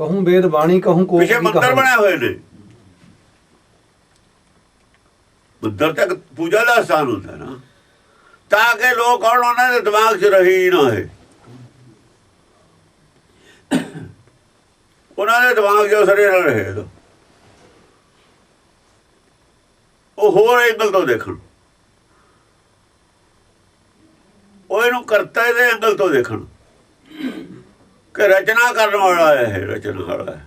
ਕਹੂੰ ਵੇਦ ਬਾਣੀ ਕਹੂੰ ਕੋਕ ਪਿਛੇ ਮੰਦਰ ਕਹਾਣੀ। ਬਣੇ ਹੋਏ ਨੇ। ਮੰਦਰ ਤੱਕ ਪੂਜਾ ਦਾ ਸਥਾਨ ਹੁੰਦਾ ਨਾ। ਤਾਂ ਕਿ ਲੋਕ ਆਉਣ ਉਹਨਾਂ ਦੇ ਦਿਮਾਗ 'ਚ ਰਹੀ ਨਾ ਹੈ ਉਹਨਾਂ ਦੇ ਦਿਮਾਗ 'ਚ ਸਰੇ ਨਾ ਰਹੇ। ਉਹ ਹੋਰ ਐਂਗਲ ਤੋਂ ਦੇਖਣ। ਉਹ ਇਹਨੂੰ ਕਰਤਾ ਦੇ ਐਂਗਲ ਤੋਂ ਦੇਖਣ। ਕਿ ਰਚਨਾ ਕਰਨ ਵਾਲਾ ਹੈ ਇਹ ਰਚਨਾ ਵਾਲਾ ਹੈ।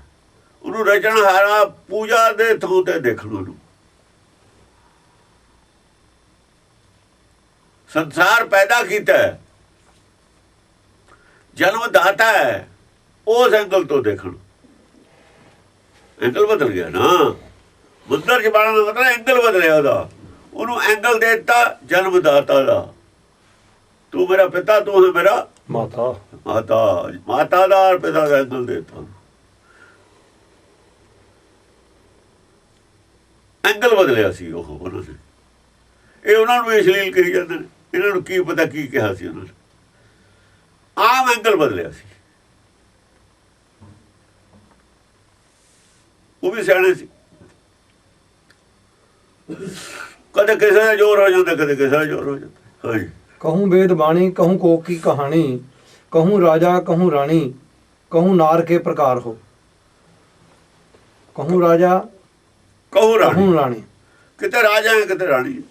ਉਹਨੂੰ ਰਚਨਾ ਹਾਰਾ ਪੂਜਾ ਦੇ ਥੂ ਤੇ ਦੇਖਣ ਉਹਨੂੰ। ਸੰਸਾਰ ਪੈਦਾ ਕੀਤਾ ਹੈ। ਜਨਮ ਦਾਤਾ ਹੈ। ਉਸ ਐਂਗਲ ਤੋਂ ਦੇਖਣ। ਐਂਗਲ ਬਦਲ ਗਿਆ ਨਾ। ਮੰਦਰ ਚ ਬਾਣਾ ਦਾ ਮਤਲਬ ਐਂਗਲ ਬਦਲਿਆ ਉਹਦਾ। ਉਹਨੂੰ ਐਂਗਲ ਦੇ ਦਿੱਤਾ ਜਨਮ ਦਾਤਾ ਦਾ। ਤੂੰ ਮੇਰਾ ਪਿਤਾ, ਤੂੰ ਹੈ ਮੇਰਾ ਮਾਤਾ। ਮਾਤਾ। ਮਾਤਾ ਦਾ ਔਰ ਪਿਤਾ ਦਾ ਐਂਗਲ ਦੇ ਐਂਗਲ ਬਦਲਿਆ ਸੀ ਉਹ, ਉਹਨਾਂ ਨੇ। ਇਹ ਉਹਨਾਂ ਨੂੰ ਇਸ਼ਲੀਲ ਕਰੀ ਜਾਂਦੇ ਨੇ। ਇਹਨਾਂ ਨੂੰ ਕੀ ਪਤਾ ਕੀ ਕਿਹਾ ਸੀ ਉਹਨਾਂ ਨੇ। ਆਮ ਐਂਗਲ ਬਦਲਿਆ ਸੀ। ਉਹ ਵੀ ਸਿਆਣੇ ਸੀ। ਕਦੇ ਕਿਸੇ ਦਾ ਜ਼ੋਰ ਹੋ ਜਾਂਦਾ, ਕਦੇ ਕਿਸੇ ਦਾ ਜ਼ੋਰ ਹੋ ਜਾਂਦਾ। ਹਾਂਜੀ। ਕਹੂੰ ਵੇਦ ਬਾਣੀ ਕਹੂੰ ਕੋਕ ਕਹਾਣੀ ਕਹੂੰ ਰਾਜਾ ਕਹੂੰ ਰਾਣੀ ਕਹੂੰ ਨਾਰ ਕੇ ਪ੍ਰਕਾਰ ਹੋ ਕਹੂੰ ਰਾਜਾ ਕਹੋ ਰਾਣੀ ਕਹੂੰ ਰਾਣੀ ਕਿਤੇ ਰਾਜਾ ਹੈ ਕਿਤੇ ਰਾਣੀ ਹੈ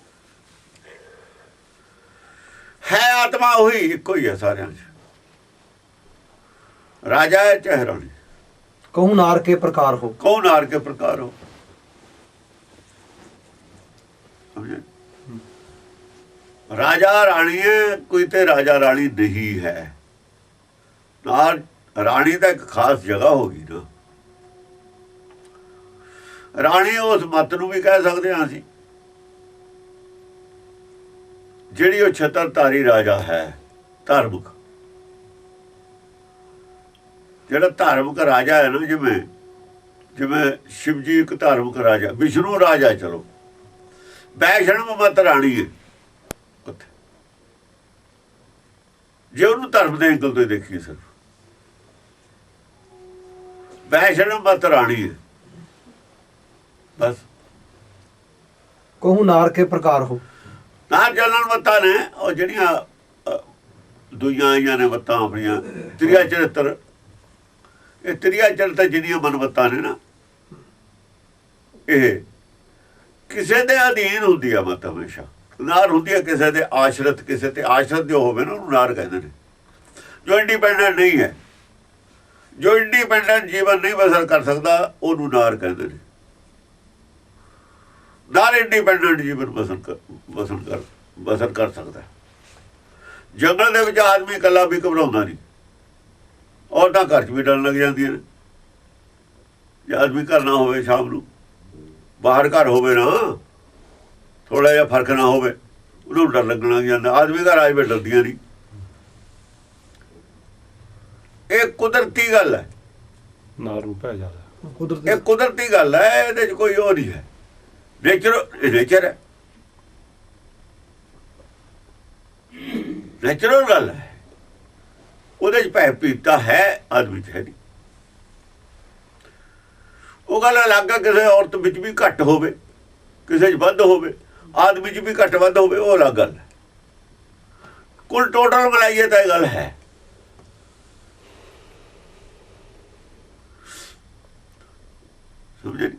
ਹੈ ਆਤਮਾ ਉਹੀ ਇੱਕੋ ਹੀ ਹੈ ਸਾਰਿਆਂ 'ਚ ਰਾਜਾ ਹੈ ਚਾਹੇ ਰਾਣੀ ਕਹੂੰ ਨਾਰ ਕੇ ਪ੍ਰਕਾਰ ਹੋ ਕੌਣ ਹਾਰ ਕੇ ਪ੍ਰਕਾਰ ਹੋ ਸਮਝੇ? ਰਾਜਾ ਰਾਣੀ ਹੈ ਕੋਈ ਤੇ ਰਾਜਾ ਰਾਣੀ ਨਹੀਂ ਹੈ। ਨਾਲ ਰਾਣੀ ਤਾਂ ਇੱਕ ਖਾਸ ਜਗ੍ਹਾ ਹੋ ਗਈ ਨਾ। ਰਾਣੀ ਉਸ ਮਤ ਨੂੰ ਵੀ ਕਹਿ ਸਕਦੇ ਹਾਂ ਅਸੀਂ। ਜਿਹੜੀ ਉਹ ਛਤਰਧਾਰੀ ਰਾਜਾ ਹੈ, ਧਾਰਮਿਕ। ਜਿਹੜਾ ਧਾਰਮਿਕ ਰਾਜਾ ਹੈ ਨਾ, ਜਿਵੇਂ ਜਿਵੇਂ ਸ਼ਿਵਜੀ ਇੱਕ ਧਾਰਮਿਕ ਰਾਜਾ, ਵਿਸ਼ਨੂੰ ਰਾਜਾ ਚਲੋ। ਵੈਸ਼ਨਵ ਮਤ ਰਾਣੀ ਹੈ। ਜੇ ਉਹਨੂੰ ਧਰਮ ਦੇ ਐਂਗਲ ਤੋਂ ਦੇਖੀਏ ਸਰ। ਵੈਸ਼ਨਵ ਮਤ ਰਾਣੀ ਹੈ। ਬਸ। ਕਹੂੰ ਨਾਰ ਕੇ ਪ੍ਰਕਾਰ ਹੋ। ਨਾ ਚੱਲਣ ਮਤਾਂ ਨੇ ਉਹ ਜਿਹੜੀਆਂ ਦੁਈਆਂ ਆਈਆਂ ਨੇ ਮਤਾਂ ਆਪਣੀਆਂ ਤ੍ਰਿਆ ਚਰਿੱਤਰ ਇਹ ਤ੍ਰਿਆ ਚਰਿੱਤਰ ਜਿਹੜੀਆਂ ਮਨਮਤਾਂ ਨੇ ਨਾ। ਇਹ ਕਿਸੇ ਦੇ ਅਧੀਨ ਹੁੰਦੀ ਆ ਮਤ ਹਮੇਸ਼ਾ। ਨਾਰ ਹੁੰਦੀ ਹੈ ਕਿਸੇ ਦੇ ਆਸ਼ਰਤ, ਕਿਸੇ ਤੇ ਆਸ਼ਰਤ ਜੋ ਹੋਵੇ ਨਾ, ਉਹਨੂੰ ਨਾਰ ਕਹਿੰਦੇ ਨੇ। ਜੋ ਇੰਡੀਪੈਂਡੈਂਟ ਨਹੀਂ ਹੈ, ਜੋ ਇੰਡੀਪੈਂਡੈਂਟ ਜੀਵਨ ਨਹੀਂ ਬਸਰ ਕਰ ਸਕਦਾ, ਉਹਨੂੰ ਨਾਰ ਕਹਿੰਦੇ ਨੇ। ਨਾਰ ਇੰਡੀਪੈਂਡੈਂਟ ਜੀਵਨ ਬਸਰ ਕਰ ਬਸਰ ਕਰ ਬਸਰ ਕਰ ਸਕਦਾ ਜੰਗਲ ਦੇ ਵਿੱਚ ਆਦਮੀ ਇਕੱਲਾ ਵੀ ਘਬਰਾਉਂਦਾ ਨਹੀਂ। ਔਰਤਾਂ ਘਰ 'ਚ ਵੀ ਡਰਨ ਲੱਗ ਜਾਂਦੀਆਂ ਨੇ। ਜੇ ਆਦਮੀ ਘਰ ਨਾ ਹੋਵੇ ਸ਼ਾਮ ਨੂੰ, ਬਾਹਰ ਘਰ ਹੋਵੇ ਨਾ ਥੋੜਾ ਜਿਹਾ ਫ਼ਰਕ ਨਾ ਹੋਵੇ ਉਹਨੂੰ ਡਰ ਲੱਗਣ ਲੱਗ ਜਾਂਦਾ ਆਦਮੀ ਘਰ ਆਏ ਵੀ ਡਰਦੀਆਂ ਨਹੀਂ। ਇਹ ਕੁਦਰਤੀ ਗੱਲ ਹੈ। ਨਾਰ ਨੂੰ ਪੈ ਜਾਂਦਾ ਕੁਦਰਤੀ ਇਹ ਕੁਦਰਤੀ ਗੱਲ ਹੈ ਇਹਦੇ 'ਚ ਕੋਈ ਉਹ ਨਹੀਂ ਹੈ। ਨੇਚਰ ਨੇਚਰ ਹੈ। ਨੇਚਰਲ ਗੱਲ ਹੈ। ਉਹਦੇ 'ਚ ਭੈ ਪੀਤਾ ਹੈ ਆਦਮੀ 'ਚ ਹੈ ਨਹੀਂ। ਉਹ ਗੱਲ ਅਲੱਗ ਹੈ ਕਿਸੇ ਔਰਤ ਵਿੱਚ ਵੀ ਘੱਟ ਹੋਵੇ ਕਿਸੇ 'ਚ ਵੱਧ ਹੋਵੇ। ਆਦਮੀ 'ਚ ਵੀ ਘੱਟ ਵੱਧ ਹੋਵੇ, ਉਹ ਅਲੱਗ ਗੱਲ ਹੈ। ਕੁੱਲ ਟੋਟਲ ਮਿਲਾਈਏ ਤਾਂ ਇਹ ਗੱਲ ਹੈ। ਸਮਝੇ?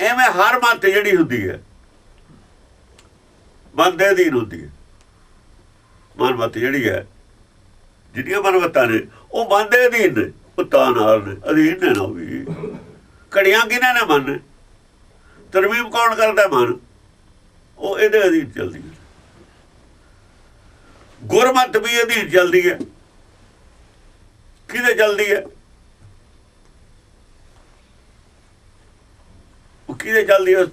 ਐਵੇਂ ਹਰ ਮੱਤ ਜਿਹੜੀ ਹੁੰਦੀ ਹੈ, ਬੰਦੇ ਅਧੀਨ ਹੁੰਦੀ। ਹੈ ਮਨਮਤ ਜਿਹੜੀ ਹੈ ਜਿਹੜੀਆਂ ਮਨਮਤਾਂ ਨੇ, ਉਹ ਬੰਦੇ ਅਧੀਨ ਨੇ ਪੁੱਤਾਂ ਨਾਲ ਨੇ, ਅਧੀਨ ਨੇ ਨਾ ਉਹ ਵੀ। ਕੜੀਆਂ ਕਿਹਨਾਂ ਨੇ ਮਨ? ਨੇ ਤਰਮੀਮ ਕੌਣ ਕਰਦਾ ਮਨ? ਉਹ ਇਹਦੇ ਅਧੀਨ ਚੱਲਦੀ ਹੈ। ਗੁਰਮਤ ਵੀ ਅਧੀਨ ਚੱਲਦੀ ਹੈ। ਕਿਹਦੇ ਚੱਲਦੀ ਹੈ? ਉਹ ਕਿਹਦੇ ਚੱਲਦੀ ਹੈ?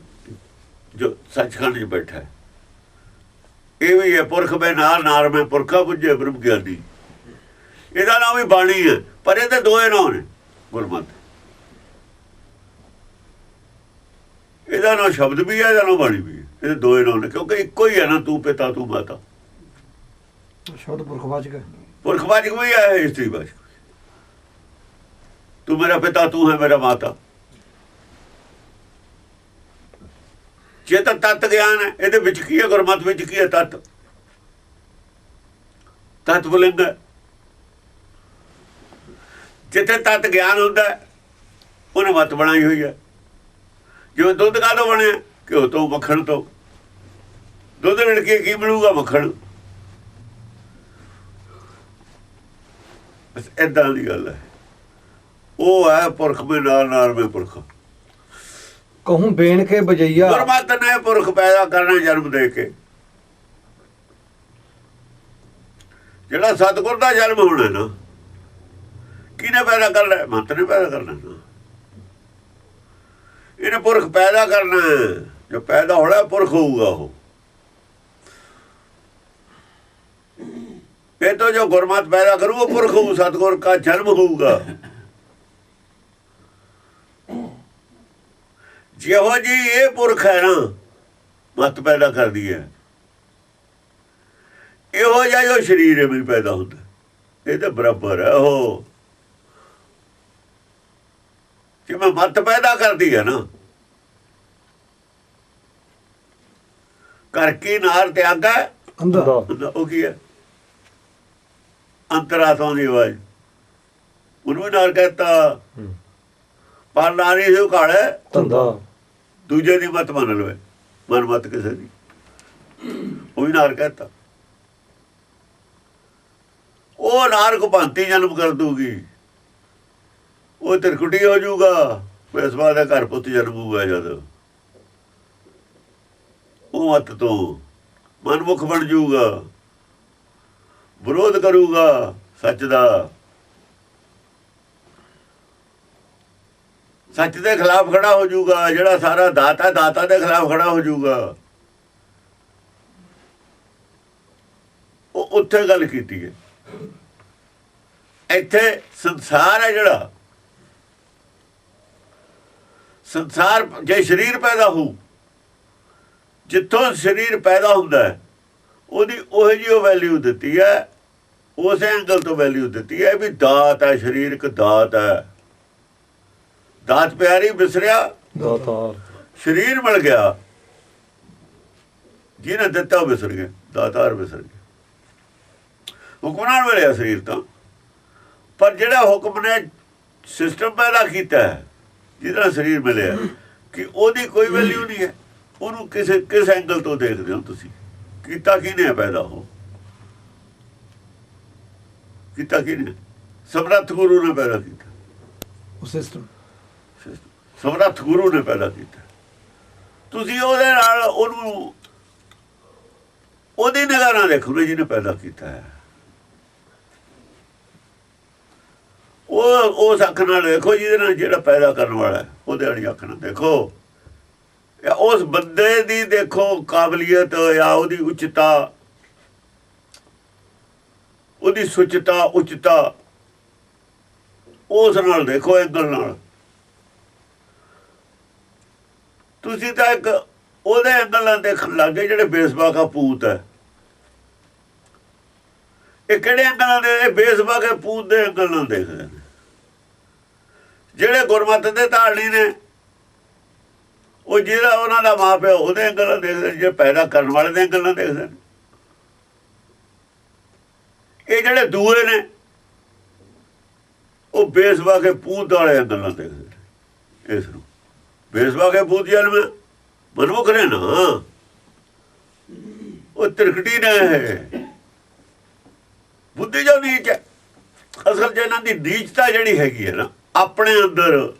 ਜੋ ਸੱਚਖੰਡ 'ਚ ਬੈਠਾ ਹੈ। ਇਹ ਵੀ ਹੈ, ਪੁਰਖ ਮੈਂ ਨਾਰ ਨਾਰ ਮੈਂ ਪੁਰਖਾ ਪੁੱਜੇ ਬ੍ਰਹਮ ਗਿਆਨੀ। ਇਹਦਾ ਨਾਮ ਵੀ ਬਾਣੀ ਹੈ, ਪਰ ਇਹਦੇ ਦੋਏ ਨਾਮ ਨੇ, ਗੁਰਮਤਿ। ਇਹਦਾ ਨਾਮ ਸ਼ਬਦ ਵੀ ਹੈ, ਇਹਦਾ ਨਾਮ ਬਾਣੀ ਵੀ ਇਹਦੇ ਦੋਏ ਨਾਮ ਨੇ ਕਿਉਂਕਿ ਇੱਕੋ ਹੀ ਹੈ ਨਾ ਤੂੰ ਪਿਤਾ ਤੂੰ ਮਾਤਾ। ਸ਼ਬਦ ਪੁਰਖਵਾਚਕ ਪੁਰਖਵਾਚਕ ਵੀ ਹੈ ਇਸਤਰੀ ਵਾਚਕ। ਤੂੰ ਮੇਰਾ ਪਿਤਾ ਤੂੰ ਹੈ ਮੇਰਾ ਮਾਤਾ। ਜੇ ਤਾਂ ਤਤ ਗਿਆਨ ਹੈ ਇਹਦੇ ਵਿੱਚ ਕੀ ਹੈ ਗੁਰਮਤ ਵਿੱਚ ਕੀ ਹੈ ਤਤ? ਤਤ ਬੁਲੰਦ ਜਿੱਥੇ ਤਤ ਗਿਆਨ ਹੁੰਦਾ ਉਹਨੇ ਮਤ ਬਣਾਈ ਹੋਈ ਹੈ। ਜਿਵੇਂ ਦੁੱਧ ਕਾਹਦੋਂ ਬਣਿਆ? ਘਿਓ ਤੋਂ ਮੱਖਣ ਤੋਂ। ਦੁੱਧ ਮਿਲ ਕੇ ਕੀ ਮਿਲੂਗਾ ਮੱਖਣ? ਬਸ ਏਦਾਂ ਦੀ ਗੱਲ ਹੈ। ਉਹ ਹੈ ਪੁਰਖ ਮੇ ਨਾਲ ਨਾਲ ਮੇ ਪੁਰਖ। ਕਹੂੰ ਬੇਣ ਕੇ ਬਜਈਆ। ਗੁਰਮਤ ਨੇ ਪੁਰਖ ਪੈਦਾ ਕਰਨਾ ਜਨਮ ਦੇ ਕੇ। ਜਿਹੜਾ ਸਤਿਗੁਰ ਦਾ ਜਨਮ ਹੋਣਾ ਨਾ ਕਿਹਨੇ ਪੈਦਾ ਕਰਨਾ ਮੰਤ ਨੇ ਪੈਦਾ ਕਰਨਾ ਇਹਨੇ ਪੁਰਖ ਪੈਦਾ ਕਰਨਾ। ਜੋ ਪੈਦਾ ਹੋਣਾ ਪੁਰਖ ਹੋਊਗਾ ਉਹ। ਇਹ ਤੋਂ ਜੋ ਗੁਰਮਤ ਪੈਦਾ ਕਰੂ, ਉਹ ਪੁਰਖ ਹੋਊ ਸਤਿਗੁਰ ਦਾ ਜਨਮ ਹੋਊਗਾ। ਜਿਹੋ ਜੀ ਇਹ ਪੁਰਖ ਹੈ ਨਾ, ਮਤ ਪੈਦਾ ਕਰਦੀ ਹੈ। ਇਹੋ ਜਿਹਾ ਜੋ ਸਰੀਰ ਵੀ ਪੈਦਾ ਹੁੰਦਾ। ਇਹ ਤਾਂ ਬਰਾਬਰ ਹੈ, ਉਹ। ਜਿਵੇਂ ਮਤ ਪੈਦਾ ਕਰਦੀ ਹੈ ਨਾ ਕਰ ਕੀ ਨਾਰ ਤਿਆਗਾ ਅੰਦਾ ਉਹ ਕੀ ਹੈ? ਅੰਤਰਾਤਮਾ ਦੀ ਆਵਾਜ਼। ਉਹਨੂੰ ਵੀ ਨਾਰ ਕਹਤਾ। ਹੂੰ। ਪਰ ਨਾਰੀ ਸੀ ਕਾਲੇ ਧੰਦਾ। ਦੂਜੇ ਦੀ ਮਤ ਮੰਨ ਲਵੇ। ਮਨ ਮਤ ਕਿਸੇ ਦੀ। ਉਹ ਵੀ ਨਾਰ ਕਹਤਾ। ਉਹ ਨਾਰ ਕੋ ਭਾਂਤੀ ਜਨਮ ਕਰ ਦੂਗੀ ਉਹ ਤਿਰਕੁਟੀ ਹੋ ਜਾਊਗਾ। ਇਸ ਬਾਅਦ ਦਾ ਘਰ ਪੁੱਤ ਜਨਮ ਹੋਊਗਾ ਜਦ। ਉਹ ਮਤ ਤੋਂ ਮਨਮੁਖ ਬਣ ਜਾਊਗਾ, ਵਿਰੋਧ ਕਰੂਗਾ ਸੱਚ ਦਾ। ਸੱਚ ਦੇ ਖਿਲਾਫ ਖੜਾ ਹੋ ਜਾਊਗਾ, ਜਿਹੜਾ ਸਾਰਾ ਦਾਤਾ ਦਾਤਾ ਦੇ ਖਿਲਾਫ ਖੜਾ ਹੋ ਜਾਊਗਾ। ਉਹ ਉੱਥੇ ਗੱਲ ਕੀਤੀ ਹੈ। ਇੱਥੇ ਸੰਸਾਰ ਹੈ ਜਿਹੜਾ। ਸੰਸਾਰ ਜੇ ਸਰੀਰ ਪੈਦਾ ਹੋਊ ਜਿੱਥੋਂ ਸਰੀਰ ਪੈਦਾ ਹੁੰਦਾ ਹੈ ਉਹਦੀ ਉਹ ਜਿਹੀ ਉਹ ਵੈਲਿਊ ਦਿੱਤੀ ਹੈ ਉਸੇ ਐਂਗਲ ਤੋਂ ਵੈਲਿਊ ਦਿੱਤੀ ਹੈ ਵੀ ਦਾਤ ਹੈ ਸਰੀਰ ਇੱਕ ਦਾਤ ਹੈ। ਦਾਤ ਪਿਆਰੀ ਵਿਸਰਿਆ ਦਾਤਾਰ। ਸਰੀਰ ਮਿਲ ਗਿਆ। ਜਿਹਨੇ ਦਿੱਤਾ ਉਹ ਵਿਸਰ ਗਿਆ ਦਾਤਾਰ ਵਿਸਰ ਗਿਆ। ਹੁਕਮਰਾਨ ਮਿਲਿਆ ਸਰੀਰ ਤਾਂ। ਪਰ ਜਿਹੜਾ ਹੁਕਮ ਨੇ ਸਿਸਟਮ ਪੈਦਾ ਕੀਤਾ ਹੈ ਜਿਹਦਾ ਸਰੀਰ ਮਿਲਿਆ ਕਿ ਉਹਦੀ ਕੋਈ ਵੈਲਿਊ ਨਹੀਂ ਹੈ। ਉਹਨੂੰ ਕਿਸੇ ਕਿਸ ਐਂਗਲ ਤੋਂ ਦੇਖਦੇ ਹੋ ਤੁਸੀਂ? ਕੀਤਾ ਕਿਹਨੇ ਹੈ ਪੈਦਾ ਉਹ? ਕੀਤਾ ਕਿਹਨੇ ਸਮਰੱਥ ਗੁਰੂ ਨੇ ਪੈਦਾ ਕੀਤਾ। ਉਹ ਸਿਸਟਮ। ਸਮਰੱਥ ਗੁਰੂ ਨੇ ਪੈਦਾ ਕੀਤਾ। ਤੁਸੀਂ ਉਹਦੇ ਨਾਲ ਉਹਨੂੰ ਉਹਦੀ ਨਿਗਾਹ ਨਾਲ ਦੇਖੋ ਜਿਹਨੇ ਪੈਦਾ ਕੀਤਾ ਹੈ। ਉਹ ਉਸ ਅੱਖ ਨਾਲ ਦੇਖੋ ਜਿਹਦੇ ਨਾਲ ਜਿਹੜਾ ਪੈਦਾ ਕਰਨ ਵਾਲਾ ਹੈ ਉਹਦੇ ਵਾਲੀ ਅੱਖ ਨਾਲ ਦੇਖੋ। ਉਸ ਬੰਦੇ ਦੀ ਦੇਖੋ ਕਾਬਲੀਅਤ ਜਾਂ ਉਹਦੀ ਉੱਚਤਾ, ਉਹਦੀ ਸੁਚਤਾ, ਉੱਚਤਾ, ਉਸ ਨਾਲ ਦੇਖੋ ਐਂਗਲ ਨਾਲ। ਤੁਸੀਂ ਤਾਂ ਇੱਕ ਉਹਦੇ ਐਂਗਲ ਨਾਲ ਦੇਖਣ ਲੱਗੇ ਜਿਹੜੇ ਬੇਸਬਾ ਦਾ ਪੂਤ ਹੈ। ਇਹ ਕਿਹੜੇ ਐਂਗਲ ਨਾਲ ਦੇ ਇਹ ਬੇਸਬਾ ਦੇ ਪੂਤ ਦੇ ਐਂਗਲ ਨਾਲ ਦੇਖਦੇ ਨੇ। ਜਿਹੜੇ ਗੁਰਮਤ ਦੇ ਧਾਰਨੀ ਨੇ ਉਹ ਜਿਹੜਾ ਉਹਨਾਂ ਦਾ ਮਾਪਿਆ ਉਹਦੇ ਐਂਗਲ ਨਾਲ ਦੇਖਦੇ ਨੇ ਜੇ ਪੈਦਾ ਕਰਨ ਵਾਲੇ ਦੇ ਐਂਗਲ ਦੇਖਦੇ ਨੇ। ਇਹ ਜਿਹੜੇ ਦੂਏ ਨੇ, ਉਹ ਬੇਸਬਾ ਕੇ ਪੂਤ ਵਾਲੇ ਐਂਗਲ ਨਾਲ ਦੇਖਦੇ ਨੇ, ਇਸ ਨੂੰ। ਬੇਸਵਾ ਕੇ ਪੂਤ ਜਨਮ ਮਨਮੁਖ ਨੇ ਨਾ। ਉਹ ਤਿਰਕਟੀ ਨੇ ਹੈ ਬੁੱਧੀ ਜੋ ਨੀਚ ਹੈ, ਅਸਲ ਚ ਇਹਨਾਂ ਦੀ ਨੀਚਤਾ ਜਿਹੜੀ ਹੈਗੀ ਹੈ ਨਾ, ਆਪਣੇ ਅੰਦਰ